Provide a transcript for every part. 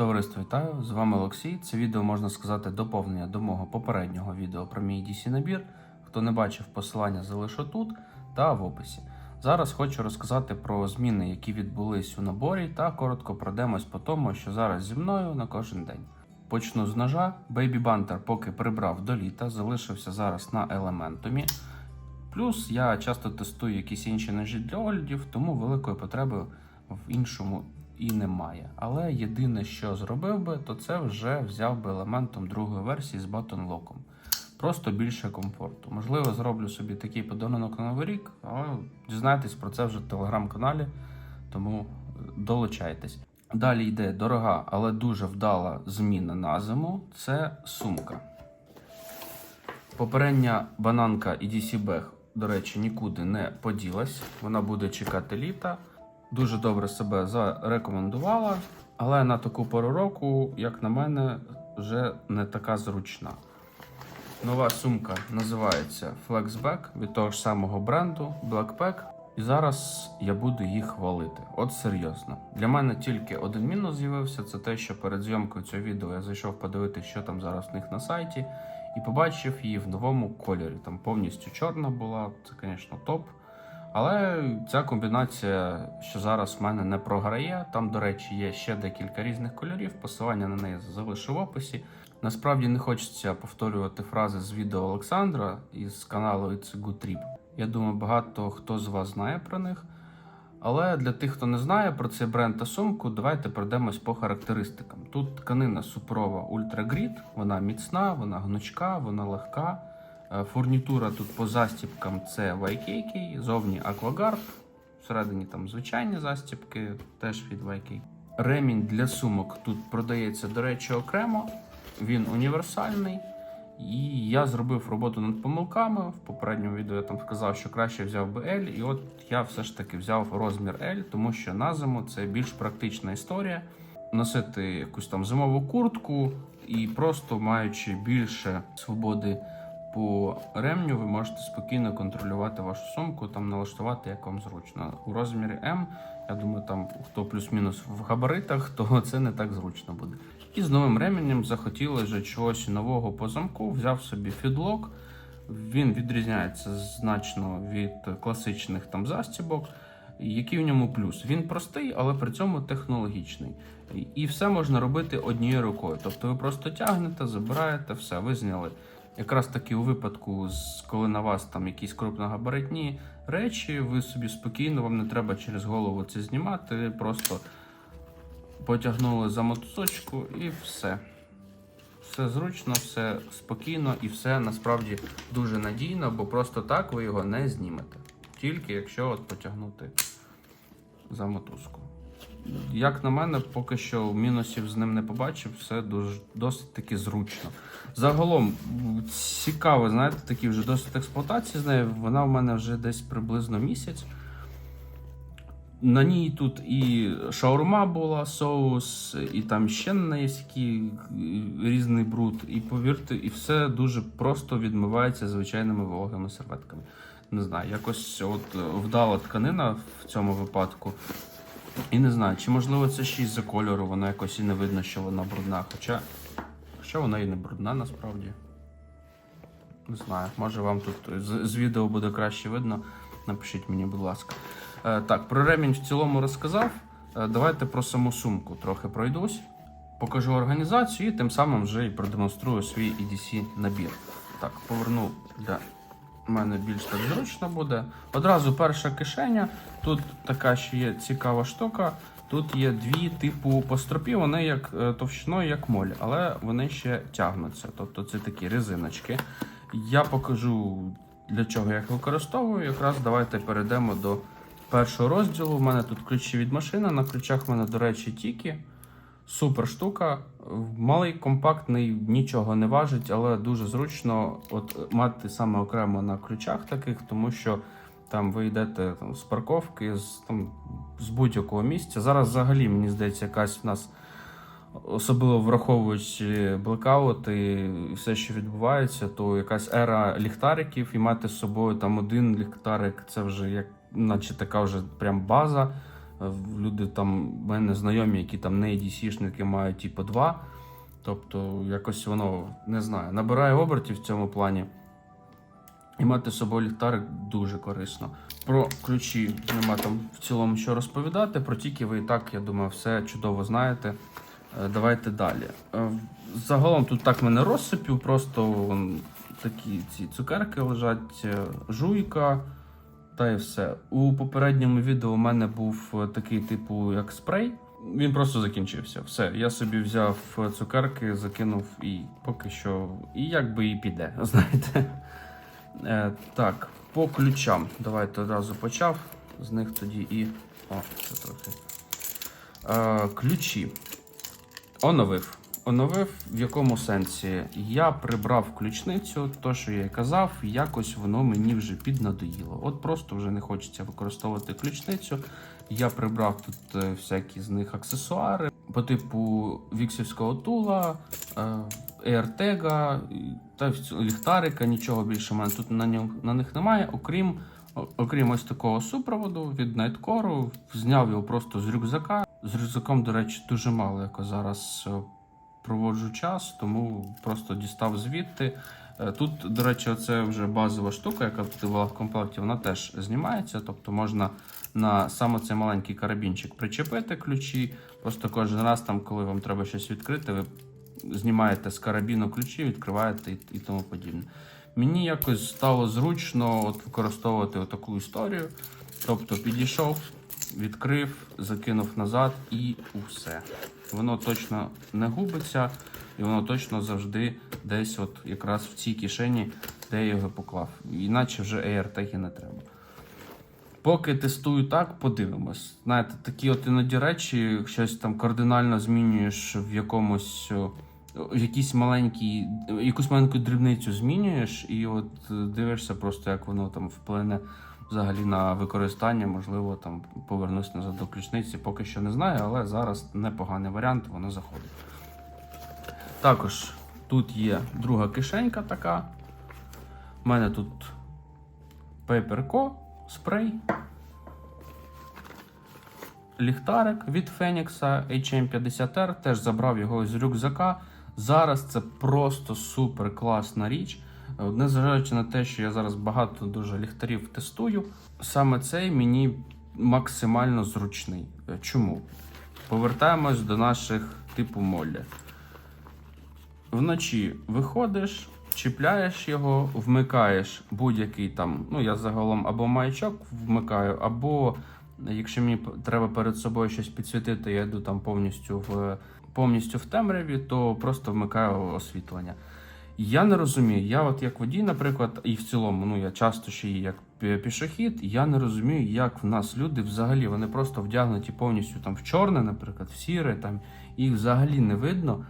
Товариство вітаю! З вами Олексій. Це відео можна сказати доповнення до мого попереднього відео про мій DC набір. Хто не бачив посилання, залишу тут та в описі. Зараз хочу розказати про зміни, які відбулись у наборі, та коротко пройдемось по тому, що зараз зі мною на кожен день. Почну з ножа. Baby Banter поки прибрав до літа, залишився зараз на елементумі. Плюс я часто тестую якісь інші ножі для оглядів, тому великої потреби в іншому і немає. Але єдине, що зробив би, то це вже взяв би елементом другої версії з батонлоком. Просто більше комфорту. Можливо, зроблю собі такий подарунок на новий рік, але дізнайтесь про це вже в телеграм-каналі, тому е, долучайтесь. Далі йде дорога, але дуже вдала зміна на зиму. Це сумка. Попередня бананка EDC Bag, до речі, нікуди не поділась. Вона буде чекати літа. Дуже добре себе зарекомендувала, але на таку пору року, як на мене, вже не така зручна. Нова сумка називається Flexback від того ж самого бренду Blackpack. І зараз я буду їх хвалити. От серйозно. Для мене тільки один мінус з'явився: це те, що перед зйомкою цього відео я зайшов подивитися, що там зараз в них на сайті, і побачив її в новому кольорі. Там повністю чорна була, це, звісно, топ. Але ця комбінація, що зараз в мене не програє. Там, до речі, є ще декілька різних кольорів. Посилання на неї залишу в описі. Насправді не хочеться повторювати фрази з відео Олександра із каналу It's Good Trip. Я думаю, багато хто з вас знає про них. Але для тих, хто не знає про цей бренд та сумку, давайте пройдемось по характеристикам. Тут тканина супрова Ultra Grid, вона міцна, вона гнучка, вона легка. Е, Фурнітура тут по застіпкам це YKK, зовні Aquaguard, всередині там звичайні застіпки, теж від YK. Ремінь для сумок тут продається, до речі, окремо. Він універсальний. І я зробив роботу над помилками. В попередньому відео я там сказав, що краще взяв би L, і от я все ж таки взяв розмір L, тому що на зиму це більш практична історія. Носити якусь там зимову куртку і просто маючи більше свободи по ремню, ви можете спокійно контролювати вашу сумку, там налаштувати як вам зручно. У розмірі М, я думаю, там хто плюс-мінус в габаритах, то це не так зручно буде. І з новим ременем захотілося вже чогось нового по замку. Взяв собі фідлок. Він відрізняється значно від класичних там застібок. Який в ньому плюс? Він простий, але при цьому технологічний. І все можна робити однією рукою. Тобто ви просто тягнете, забираєте, все, ви зняли. Якраз таки у випадку, коли на вас там якісь крупногабаритні речі, ви собі спокійно, вам не треба через голову це знімати, просто потягнули за мотузочку і все. Все зручно, все спокійно і все насправді дуже надійно, бо просто так ви його не знімете. Тільки якщо от потягнути за мотузку. Як на мене, поки що мінусів з ним не побачив, все дуже досить таки зручно. Загалом цікаво, знаєте, такі вже досить експлуатації з нею. Вона в мене вже десь приблизно місяць. На ній тут і шаурма була, соус, і там ще на неї різний бруд. І повірте, і все дуже просто відмивається звичайними вологими серветками. Не знаю, якось от е, вдала тканина в цьому випадку. І не знаю, чи можливо це ще із-за кольору, вона якось і не видно, що вона брудна. Хоча, хоча вона і не брудна насправді. Не знаю, може вам тут з, з відео буде краще видно. Напишіть мені, будь ласка. Е, так, про ремінь в цілому розказав. Е, давайте про саму сумку трохи пройдусь. Покажу організацію і тим самим вже і продемонструю свій EDC набір. Так, поверну для мене більш так зручно буде. Одразу перша кишеня. Тут така ще є цікава штука. Тут є дві типу постропі, вони як е, товщиною, як моль, але вони ще тягнуться. Тобто це такі резиночки. Я покажу для чого я їх використовую. Якраз давайте перейдемо до першого розділу. У мене тут ключі від машини. На ключах в мене, до речі, тіки. Супер штука. Малий, компактний, нічого не важить, але дуже зручно от мати саме окремо на ключах таких, тому що там ви йдете там, з парковки, з, там, з будь-якого місця. Зараз взагалі, мені здається, якась в нас, особливо враховуючи блекаут і все, що відбувається, то якась ера ліхтариків і мати з собою там один ліхтарик, це вже як, наче така вже прям база. Люди там, в мене знайомі, які там не EDC-шники мають типу 2. Тобто, якось воно не знаю, набирає обертів в цьому плані. І мати з собою ліхтарик дуже корисно. Про ключі нема там в цілому що розповідати. Про тільки ви і так, я думаю, все чудово знаєте. Е, Давайте далі. Е, Загалом тут так мене розсипів, просто такі ці цукерки лежать, е, жуйка та і все. У попередньому відео у мене був е, такий типу як спрей. Він просто закінчився. Все, я собі взяв е, цукерки, закинув і поки що, і якби і піде, знаєте. Е, так, по ключам. Давайте одразу почав. З них тоді і. О, це трохи. Е, ключі. Оновив. Оновив в якому сенсі? Я прибрав ключницю, то що я казав, якось воно мені вже піднадоїло. От просто вже не хочеться використовувати ключницю. Я прибрав тут е, всякі з них аксесуари по типу віксівського тула, е, і- та ліхтарика, нічого більше в мене тут на, ньому, на них немає, окрім, окрім ось такого супроводу від Nightcore. Зняв його просто з рюкзака. З рюкзаком, до речі, дуже мало яко зараз е, проводжу час, тому просто дістав звідти. Е, Тут, до речі, це вже базова штука, яка тут була в комплекті, вона теж знімається. Тобто можна на саме цей маленький карабінчик причепити ключі. Просто кожен раз, там, коли вам треба щось відкрити, ви знімаєте з карабіну ключі, відкриваєте і, тому подібне. Мені якось стало зручно от, використовувати таку історію. Тобто підійшов, відкрив, закинув назад і усе. Воно точно не губиться, і воно точно завжди десь, от якраз в цій кишені, де я його поклав. Іначе вже AirTag не треба. Поки тестую так, подивимось. Знаєте, такі от іноді речі, щось там кардинально змінюєш в якомусь. якійсь маленькій, якусь маленьку дрібницю змінюєш, і от е, дивишся просто, як воно там вплине взагалі на використання. Можливо, там повернусь назад до ключниці. Поки що не знаю, але зараз непоганий варіант, воно заходить. Також тут є друга кишенька така. У мене тут Paperco, спрей, ліхтарик від Фенікса HM50R, теж забрав його з рюкзака. Зараз це просто супер класна річ. Е, Незважаючи на те, що я зараз багато дуже ліхтарів тестую, саме цей мені максимально зручний. Е, Чому? Повертаємось до наших типу молля. Вночі виходиш, чіпляєш його, вмикаєш будь-який там. Ну, я загалом або маячок вмикаю, або якщо мені треба перед собою щось підсвітити, я йду там повністю в повністю в темряві, то просто вмикаю освітлення. Я не розумію. Я, от як водій, наприклад, і в цілому, ну я часто ще і як пішохід, я не розумію, як в нас люди взагалі вони просто вдягнуті повністю там в чорне, наприклад, в сіре, там їх взагалі не видно.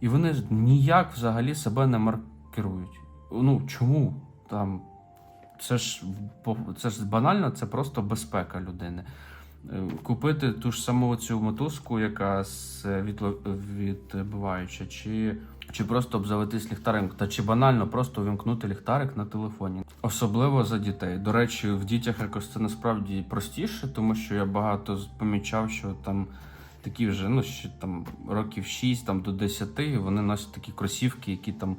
І вони ніяк взагалі себе не маркирують. Ну чому? Там це ж це ж банально, це просто безпека людини. Е, Купити ту ж саму цю мотузку, яка світло відбиваюча, чи, чи просто обзавестись ліхтарем, та чи банально просто вимкнути ліхтарик на телефоні. Особливо за дітей. До речі, в дітях якось це насправді простіше, тому що я багато помічав, що там такі вже ну ще там років 6 там до 10, вони носять такі кросівки, які там,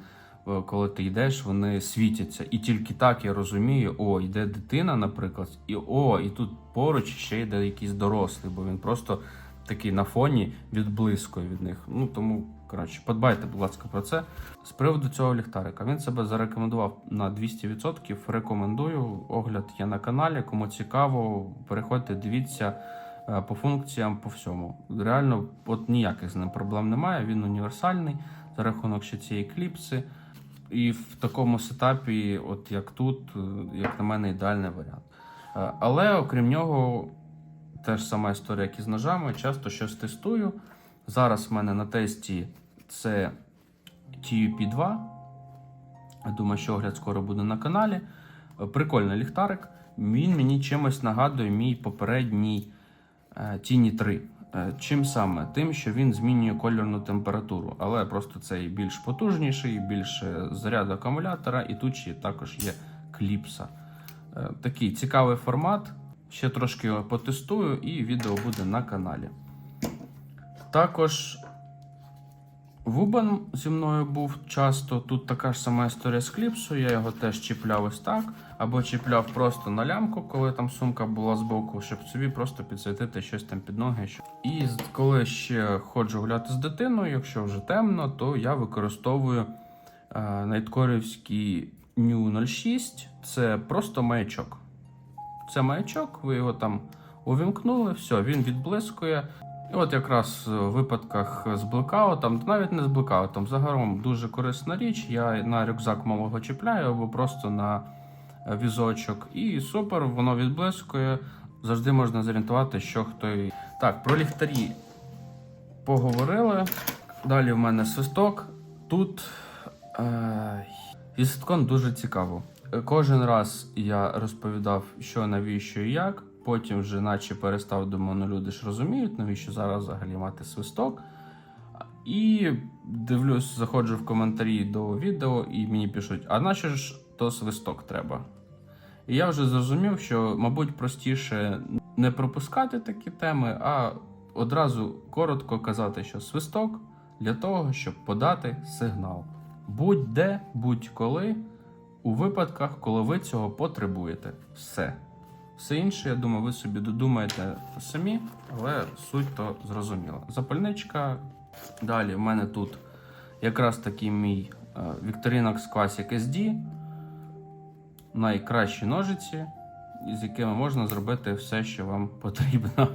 е, коли ти йдеш, вони світяться. І тільки так я розумію, о, йде дитина, наприклад, і о, і тут поруч ще йде якийсь дорослий, бо він просто такий на фоні відблискує від них. Ну тому коротше, подбайте, будь ласка, про це. З приводу цього ліхтарика він себе зарекомендував на 200%. Рекомендую. Огляд є на каналі. Кому цікаво, переходьте, дивіться е, по функціям, по всьому. Реально, от ніяких з ним проблем немає. Він універсальний за рахунок ще цієї кліпси. І в такому сетапі, от як тут, е, як на мене, ідеальний варіант. Е, Але окрім нього, теж сама історія, як і з ножами, часто щось тестую. Зараз в мене на тесті це TUP2. Я думаю, що огляд скоро буде на каналі. Е, Прикольний ліхтарик. Він мені чимось нагадує мій попередній е, Тіні 3. Е, Чим саме? Тим, що він змінює кольорну температуру, але просто цей більш потужніший, більше заряду акумулятора, і тут ще також є кліпса. Такий цікавий формат. Ще трошки його потестую і відео буде на каналі. Також Вубан зі мною був часто. Тут така ж сама історія з кліпсу. Я його теж чіпляв ось так, або чіпляв просто на лямку, коли там сумка була збоку, щоб собі просто підсвітити щось там під ноги. І коли ще ходжу гуляти з дитиною, якщо вже темно, то я використовую е, найткорівський New 06. Це просто маячок. Це маячок, ви його там увімкнули, все, він відблискує. І от якраз в випадках з блекаутом, навіть не з блекаутом, загалом дуже корисна річ. Я на рюкзак малого чіпляю або просто на е, візочок. І супер, воно відблискує. Завжди можна зорієнтувати, що хто і. Так, про ліхтарі поговорили. Далі в мене свисток. Тут е, дуже цікаво. Кожен раз я розповідав, що навіщо і як. Потім вже наче перестав думаю, ну люди ж розуміють, навіщо зараз взагалі мати свисток. І дивлюсь, заходжу в коментарі до відео, і мені пишуть, а нащо ж то свисток треба? І я вже зрозумів, що, мабуть, простіше не пропускати такі теми, а одразу коротко казати, що свисток для того, щоб подати сигнал. Будь-де, будь-коли, у випадках, коли ви цього потребуєте. Все. Все інше, я думаю, ви собі додумаєте самі, але суть то зрозуміла. Запальничка. Далі в мене тут якраз такий мій Victorinox Classic SD. Найкращі ножиці, з якими можна зробити все, що вам потрібно.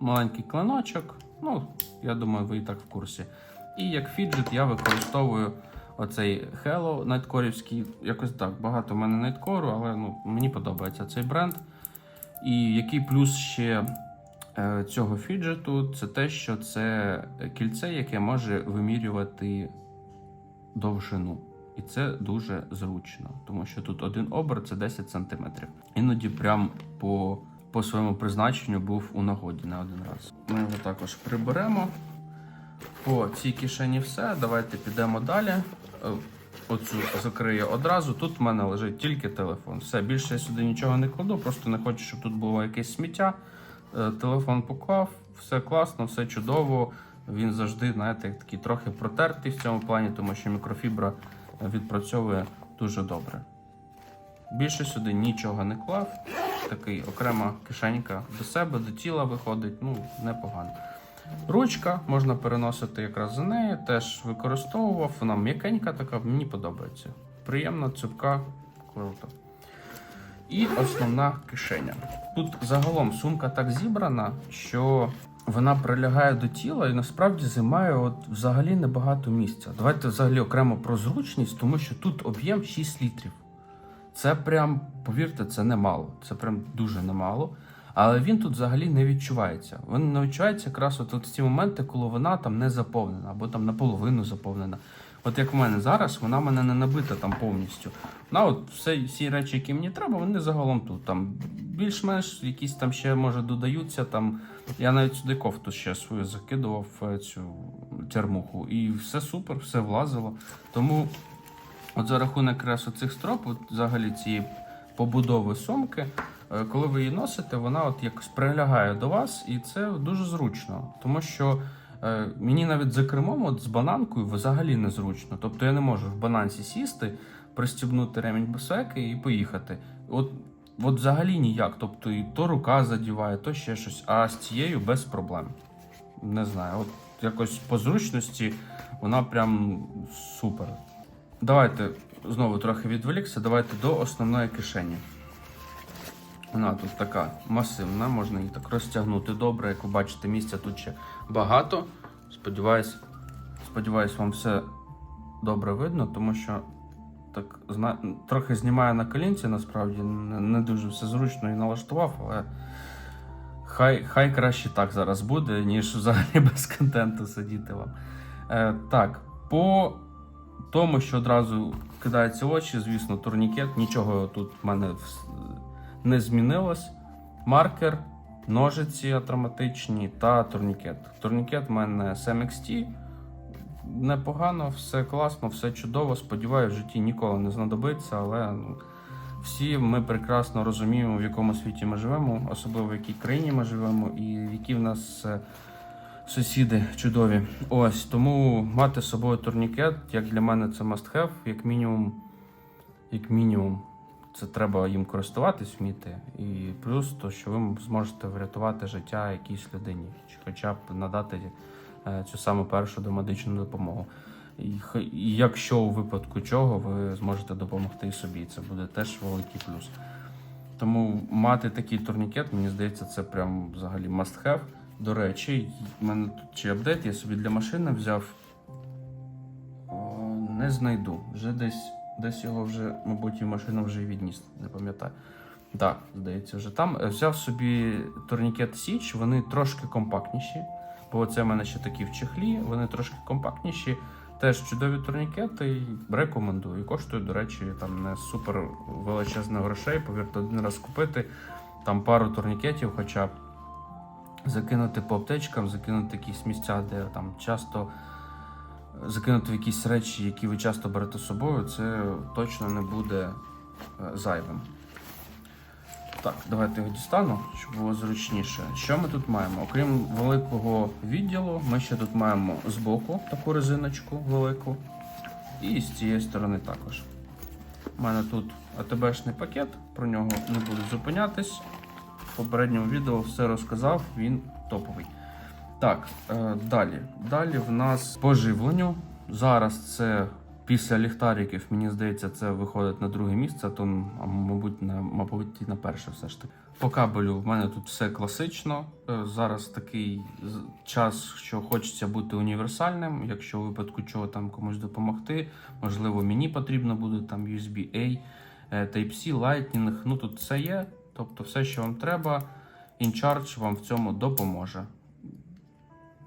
Маленький клиночок. Ну, я думаю, ви і так в курсі. І як фіджет я використовую оцей Hello найткорівський. Якось так. Багато в мене найткору, але ну, мені подобається цей бренд. І який плюс ще е, цього фіджету, це те, що це кільце, яке може вимірювати довжину. І це дуже зручно, тому що тут один оберт це 10 см. Іноді прям по, по своєму призначенню був у нагоді не один раз. Ми його також приберемо. По цій кишені все. Давайте підемо далі. Оцю закрию одразу. Тут в мене лежить тільки телефон. Все, більше я сюди нічого не кладу, просто не хочу, щоб тут було якесь сміття. Е, Телефон поклав, все класно, все чудово. Він завжди, знаєте, такий трохи протертий в цьому плані, тому що мікрофібра відпрацьовує дуже добре. Більше сюди нічого не клав. Такий окрема кишенька до себе, до тіла виходить, ну, непогано. Ручка можна переносити якраз за нею, теж використовував. Вона м'якенька така, мені подобається. Приємна, цупка, круто. І основна кишеня. Тут загалом сумка так зібрана, що вона прилягає до тіла і насправді займає от взагалі небагато місця. Давайте взагалі окремо про зручність, тому що тут об'єм 6 літрів. Це прям, повірте, це немало. Це прям дуже немало. Але він тут взагалі не відчувається. Він не відчувається якраз от, от ці моменти, коли вона там не заповнена, або там наполовину заповнена. От як в мене зараз, вона мене не набита там повністю. Вона от все, всі речі, які мені треба, вони загалом тут. Там більш-менш якісь там ще може додаються. Там я навіть сюди кофту ще свою закидував е, цю термуху, і все супер, все влазило. Тому От за рахунок якраз цих строп, от взагалі цієї побудови сумки, коли ви її носите, вона от якось прилягає до вас, і це дуже зручно. Тому що е, мені навіть за кермом, от з бананкою, взагалі незручно. Тобто я не можу в бананці сісти, пристібнути ремінь безпеки і поїхати. От, от взагалі ніяк. Тобто і то рука задіває, то ще щось. А з цією без проблем. Не знаю, от якось по зручності вона прям супер. Давайте знову трохи відволікся. Давайте до основної кишені. Вона тут така масивна, можна її так розтягнути добре. Як ви бачите, місця тут ще багато. Сподіваюсь, сподіваюсь, вам все добре видно, тому що так зна... трохи знімаю на колінці, насправді не, дуже все зручно і налаштував, але хай, хай краще так зараз буде, ніж взагалі без контенту сидіти вам. Е, так, по тому, що одразу кидається очі, звісно, турнікет. Нічого тут в мене не змінилось. Маркер, ножиці автоматичні та турнікет. Турнікет в мене SMXT. Непогано, все класно, все чудово. Сподіваюсь, в житті ніколи не знадобиться, але ну, Всі ми прекрасно розуміємо, в якому світі ми живемо, особливо в якій країні ми живемо, і які в нас е, сусіди чудові. Ось тому мати з собою турнікет, як для мене, це must have, як мінімум, як мінімум, це треба їм користуватись, вміти. І плюс то, що ви зможете врятувати життя якійсь людині, чи хоча б надати е, цю саму першу домедичну допомогу. І, якщо у випадку чого ви зможете допомогти і собі, це буде теж великий плюс. Тому мати такий турнікет, мені здається, це прям взагалі must have. До речі, в мене тут чи апдейт, я собі для машини взяв. Не знайду. Вже десь, десь його вже, мабуть, і машина вже відніс, не пам'ятаю. Так, здається, вже там. Е, Взяв собі турнікет Січ, вони трошки компактніші. Бо це в мене ще такі в чехлі, вони трошки компактніші. Теж чудові турнікети, рекомендую. І коштують, до речі, там не супер величезних грошей. Повірте, один раз купити там пару турнікетів, хоча б закинути по аптечкам, закинути якісь місця, де там часто закинути в якісь речі, які ви часто берете з собою, це точно не буде е, зайвим. Так, давайте його дістану, щоб було зручніше. Що ми тут маємо? Окрім великого відділу, ми ще тут маємо збоку таку резиночку велику. І з цієї сторони також. У мене тут АТБшний пакет, про нього не буду зупинятись. В попередньому відео все розказав, він топовий. Так, е, далі. Далі в нас по живленню. Зараз це після ліхтариків, мені здається, це виходить на друге місце, то, мабуть, на, мабуть, на перше все ж таки. По кабелю в мене тут все класично. Е, Зараз такий час, що хочеться бути універсальним. Якщо у випадку чого там комусь допомогти, можливо, мені потрібно буде там USB-A, е, Type-C, Lightning. Ну тут все є. Тобто все, що вам треба, InCharge вам в цьому допоможе.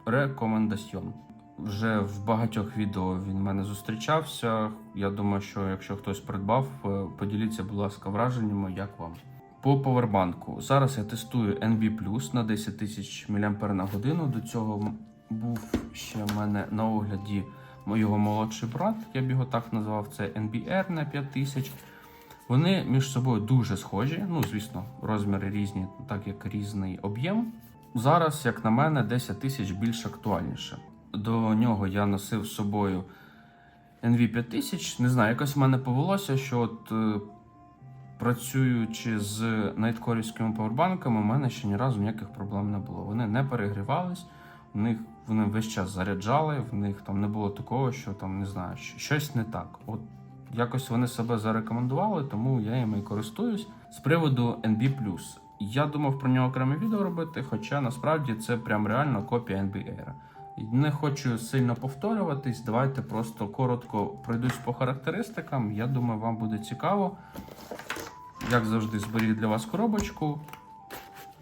Рекомендаціон. Вже в багатьох відео він в мене зустрічався. Я думаю, що якщо хтось придбав, е, поділіться, будь ласка, враженнями, як вам. По повербанку. Зараз я тестую NB на 10 тисяч мАч. До цього був ще в мене на огляді його молодший брат, я б його так назвав. Це NBR на 5000. Вони між собою дуже схожі. Ну, звісно, розміри різні, так як різний об'єм. Зараз, як на мене, 10 тисяч більш актуальніше. До нього я носив з собою NV5000. Не знаю, якось в мене повелося, що от е, працюючи з найткорівськими павербанками, у мене ще ні разу ніяких проблем не було. Вони не перегрівались, в них вони весь час заряджали, в них там не було такого, що там не знаю, щось не так. От якось вони себе зарекомендували, тому я їм і користуюсь. З приводу NB+. Я думав про нього окреме відео робити, хоча насправді це прям реально копія NB Air. Не хочу сильно повторюватись. Давайте просто коротко пройдусь по характеристикам. Я думаю, вам буде цікаво. Як завжди, зберіг для вас коробочку.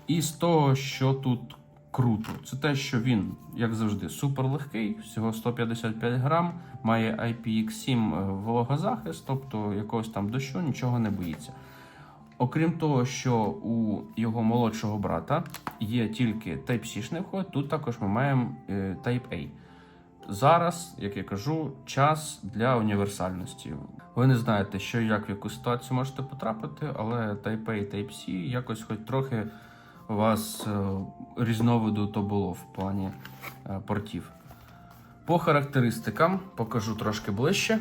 І з того, що тут круто, це те, що він, як завжди, супер легкий, всього 155 грам, має IPX7 е, вологозахист, тобто якогось там дощу, нічого не боїться. Окрім того, що у його молодшого брата є тільки Type-C-шний вход, тут також ми маємо е, Type-A. Зараз, як я кажу, час для універсальності. Ви не знаєте, що і як в яку ситуацію можете потрапити, але Type-A і Type-C якось хоч трохи у вас е, різновиду то було в плані е, портів. По характеристикам покажу трошки ближче.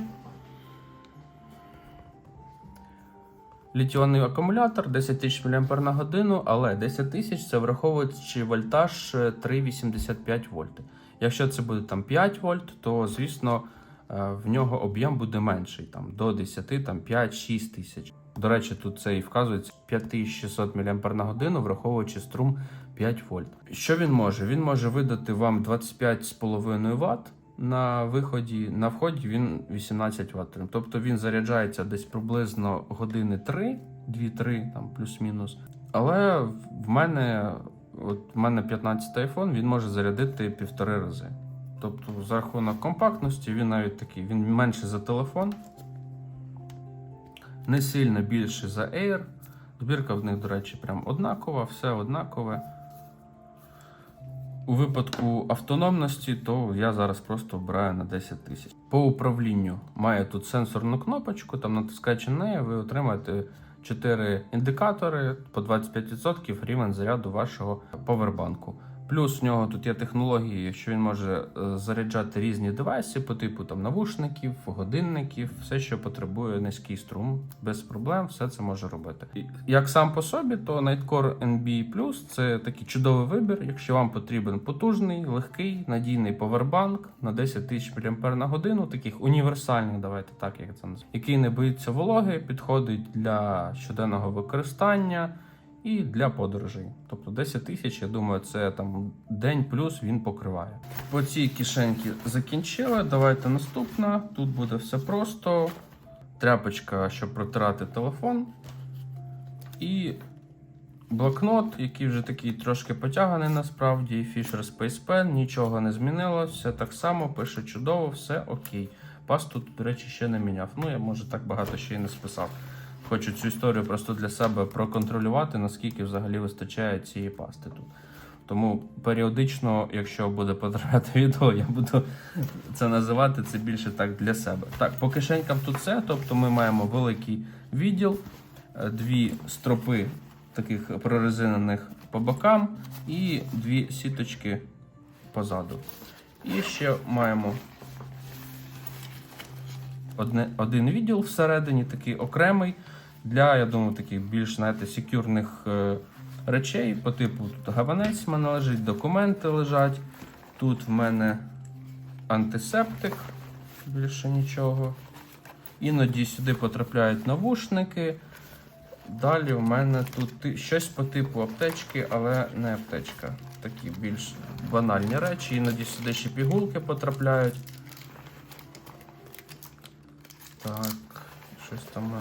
Літіонний акумулятор 10 тисяч мАч але 10 тисяч це враховуючи вольтаж е, 3,85 вольти. Якщо це буде там 5 вольт, то звісно е, в нього об'єм буде менший, там до 10, там 5-6 тисяч. До речі, тут це і вказується 5600 мАч на годину, враховуючи струм 5 вольт. Що він може? Він може видати вам 25,5 Вт на виході, на вході він 18 Вт. Тобто він заряджається десь приблизно години 3, 2-3, там плюс-мінус. Але в мене, от в мене 15 iPhone, він може зарядити півтори рази. Тобто, за рахунок компактності, він навіть такий, він менший за телефон, не сильно більший за Air. Збірка в них, до речі, прям однакова, все однакове. У випадку автономності, то я зараз просто обираю на 10 тисяч. По управлінню має тут сенсорну кнопочку, там натискаючи на неї, ви отримаєте 4 індикатори по 25% рівень заряду вашого повербанку. Плюс в нього тут є технології, що він може е, заряджати різні девайси по типу там навушників, годинників, все, що потребує низький струм, без проблем, все це може робити. І Як сам по собі, то Nightcore NB Plus це такий чудовий вибір, якщо вам потрібен потужний, легкий, надійний повербанк на 10 тисяч мАч на годину, таких універсальних, давайте так, як це називаємо, який не боїться вологи, підходить для щоденного використання і для подорожей. Тобто 10 тисяч, я думаю, це там день плюс він покриває. По цій кишеньці закінчили. Давайте наступна. Тут буде все просто. Тряпочка, щоб протирати телефон. І блокнот, який вже такий трошки потяганий насправді. Fisher Space Pen, нічого не змінилося, все так само, пише чудово, все окей. Пасту, до речі, ще не міняв. Ну, я може так багато ще й не списав. Хочу цю історію просто для себе проконтролювати, наскільки взагалі вистачає цієї пасти тут. Тому періодично, якщо буде потрапляти відео, я буду це називати це більше так для себе. Так, по кишенькам тут все. Тобто ми маємо великий відділ, е, дві стропи таких прорезинених по бокам і дві сіточки позаду. І ще маємо одне, один відділ всередині, такий окремий, для, я думаю, таких більш знаєте, секюрних е, речей. По типу тут гаванець в мене лежить, документи лежать. Тут в мене антисептик, більше нічого. Іноді сюди потрапляють навушники. Далі в мене тут щось по типу аптечки, але не аптечка. Такі більш банальні речі. Іноді сюди ще пігулки потрапляють. Так, щось там.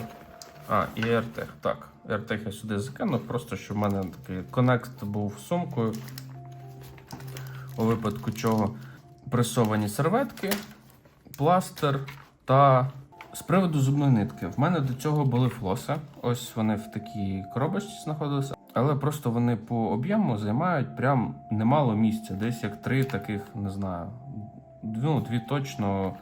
А, і AirTag. Так, AirTag я сюди закину, просто щоб в мене такий коннект був сумкою. У випадку чого пресовані серветки, пластир та з приводу зубної нитки. В мене до цього були флоси. Ось вони в такій коробочці знаходилися. Але просто вони по об'єму займають прям немало місця. Десь як три таких, не знаю, ну, дві точно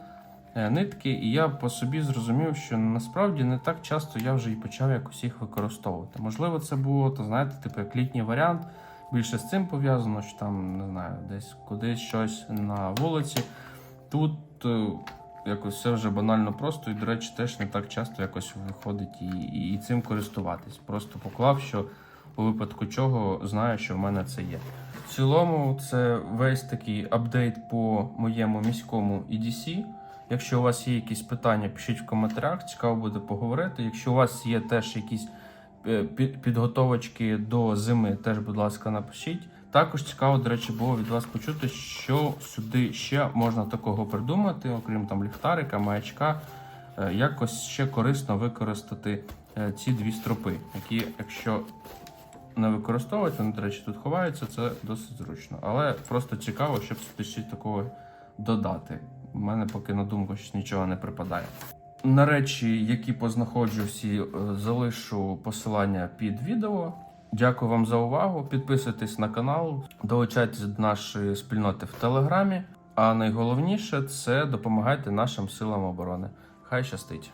нитки. І я по собі зрозумів, що насправді не так часто я вже і почав якось їх використовувати. Можливо, це було, то знаєте, типу як літній варіант. Більше з цим пов'язано, що там, не знаю, десь кудись щось на вулиці. Тут е, якось все вже банально просто, і, до речі, теж не так часто якось виходить і, і, і цим користуватись. Просто поклав, що у випадку чого знаю, що в мене це є. В цілому, це весь такий апдейт по моєму міському EDC. Якщо у вас є якісь питання, пишіть в коментарях, цікаво буде поговорити. Якщо у вас є теж якісь е, підготовочки до зими, теж, будь ласка, напишіть. Також цікаво, до речі, було від вас почути, що сюди ще можна такого придумати, окрім там ліхтарика, маячка, е, якось ще корисно використати е, ці дві стропи, які, якщо не використовувати, вони, до речі, тут ховаються, це досить зручно. Але просто цікаво, щоб сюди ще такого додати. У мене поки на думку щось нічого не припадає. На речі, які познаходжу всі, е, залишу посилання під відео. Дякую вам за увагу. Підписуйтесь на канал, долучайтесь до нашої спільноти в Телеграмі. А найголовніше це допомагайте нашим силам оборони. Хай щастить!